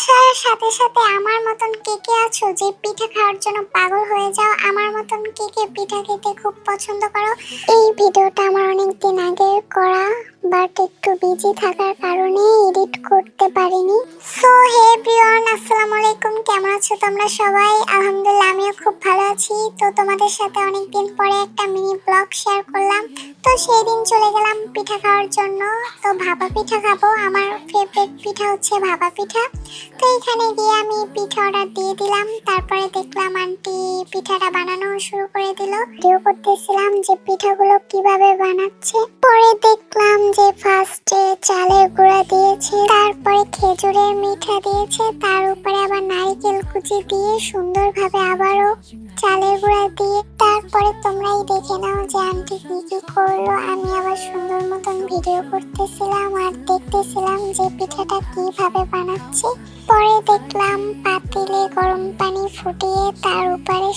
আসার সাথে সাথে আমার মতন কে কে আছো যে পিঠা খাওয়ার জন্য পাগল হয়ে যাও, আমার মতন কে কে পিঠা খেতে খুব পছন্দ করো? এই ভিডিওটা আমার অনেক দিন আগে করা বাট একটু বিজি থাকার কারণে এডিট করতে পারিনি। সো হে প্রিয়ন আসসালামু আলাইকুম। কেমন আছো তোমরা সবাই? আলহামদুলিল্লাহ, আমিও খুব ভালো আছি। তো তোমাদের সাথে অনেক দিন পরে একটা মিনি ব্লগ শেয়ার করলাম। তো সেই দিন চলে গেলাম পিঠা খাওয়ার জন্য। তো ভাপা পিঠা খাব। আমার ফেভারিট পিঠা হচ্ছে ভাপা পিঠা। তো এখানে গিয়ে আমি পিঠা অর্ডার দিয়ে দিলাম। তারপরে দেখলাম আন্টি পিঠাটা বানানো শুরু করে দিল। ভিডিও করতেছিলাম যে পিঠাগুলো কীভাবে বানাচ্ছে। পরে দেখলাম যে ফার্স্টে চালের গুঁড়া দিয়েছে, তারপরে খেজুরের মিঠা দিয়েছে, তার উপরে আবার নারকেল কুচি দিয়ে সুন্দরভাবে আবারও চালের গুঁড়া দিয়ে, তারপরে তোমরাই দেখে নাও যে আন্টি কি কি করল। আমি আবার সুন্দর মতন ভিডিও করতেছিলাম আর দেখতেছিলাম যে পিঠাটা কীভাবে বানাচ্ছে। পরে দেখলাম পাতিলে গরম পানি ফুটিয়ে তার উপরে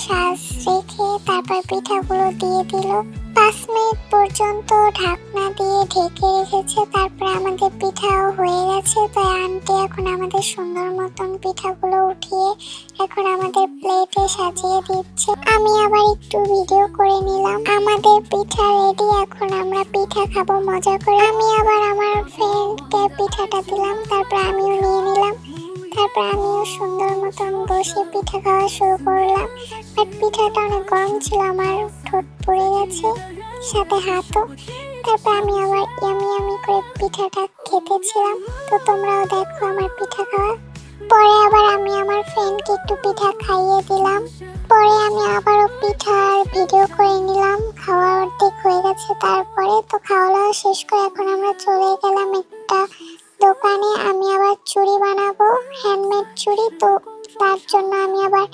পিঠাগুলো দিয়ে দিল। পাঁচ মিনিট পর্যন্ত ঢাকনা দিয়ে ঢেকে রেখেছে, তারপরে আমাদের পিঠাও হয়ে গেছে। তাই আন্টি এখন আমাদের সুন্দর মতন পিঠাগুলো উঠিয়ে এখন আমাদের প্লেটে সাজিয়ে দিচ্ছে। আমি আবার একটু ভিডিও করে নিলাম। আমাদের পিঠা রেডি এখন আমরা পিঠা খাব, মজা করে। আমি আবার আমার ফ্রেন্ডকে পিঠাটা দিলাম, তারপর আমিও নিয়ে নিলাম। তারপর আমিও সুন্দর মতন বসে পিঠা খাওয়া শুরু করলাম। বাট পিঠাটা অনেক গরম ছিল, আমার ঠোঁট পড়ে গেছে, সাথে হাতও। তারপর আমি আবার ইয়ামি ইয়ামি করে পিঠাটা খেতেছিলাম। তো তোমরাও দেখো আমার পিঠা খাওয়া। পরে আবার আমি আমার ফ্রেন্ডকে একটু পিঠা খাইয়ে দিলাম। পরে আমি আবারও পিঠার ভিডিও করে নিলাম। খাওয়া অর্ধেক হয়ে গেছে, তারপরে তো খাওয়া দাওয়া শেষ করে এখন আমরা চলে গেলাম একটা দোকানে আমি আবার চুড়ি বানাবো হ্যান্ডমেড চুড়ি। তো তার জন্য আমি আবার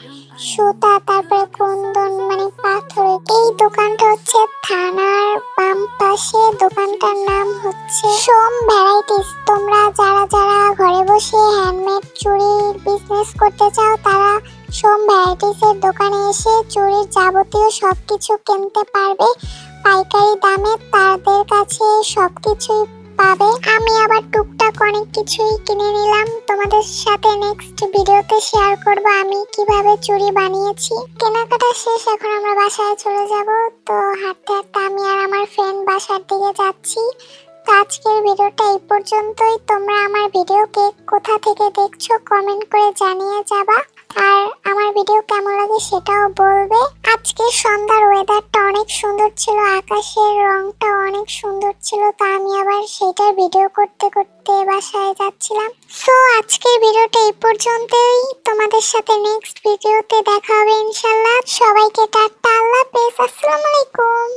সুতা, তারপরে কুন্দন মানে পাথর। এই দোকানটা হচ্ছে থানার বাম পাশে। দোকানটার নাম হচ্ছে সোম ভ্যারাইটিস। তোমরা যারা যারা ঘরে বসে হ্যান্ডমেড চুড়ির বিজনেস করতে চাও, তারা সোম ভ্যারাইটিসের দোকানে এসে চুড়ির যাবতীয় সব কিছু কিনতে পারবে। পাইকারি দামে তাদের কাছে সব কিছুই পাবে। আমি আবার কিছুই কিনে নিলাম। তোমাদের সাথে নেক্সট ভিডিওতে শেয়ার করব আমি কীভাবে চুরি বানিয়েছি। কেনাকাটা শেষ, এখন আমরা বাসায় চলে যাব। তো হাঁটতে হাঁটতে আমি আর আমার ফ্রেন্ড বাসার দিকে যাচ্ছি। তো আজকের ভিডিওটা এই পর্যন্তই। তোমরা আমার ভিডিওকে কোথা থেকে দেখছ কমেন্ট করে জানিয়ে যাবা। আর আমার ভিডিও কেমন লাগে সেটাও বলবে। আজকে সন্ধ্যার ওয়েদারটা অনেক সুন্দর ছিল, আকাশের রংটা অনেক সুন্দর ছিল, তা আমি আবার সেটার ভিডিও করতে করতে বাসায় যাচ্ছিলাম। সো আজকের ভিডিওটা এই পর্যন্তই। তোমাদের সাথে নেক্সট ভিডিওতে দেখা হবে ইনশাল্লাহ সবাইকে টাটা, আল্লাহ পেস আসসালামু আলাইকুম।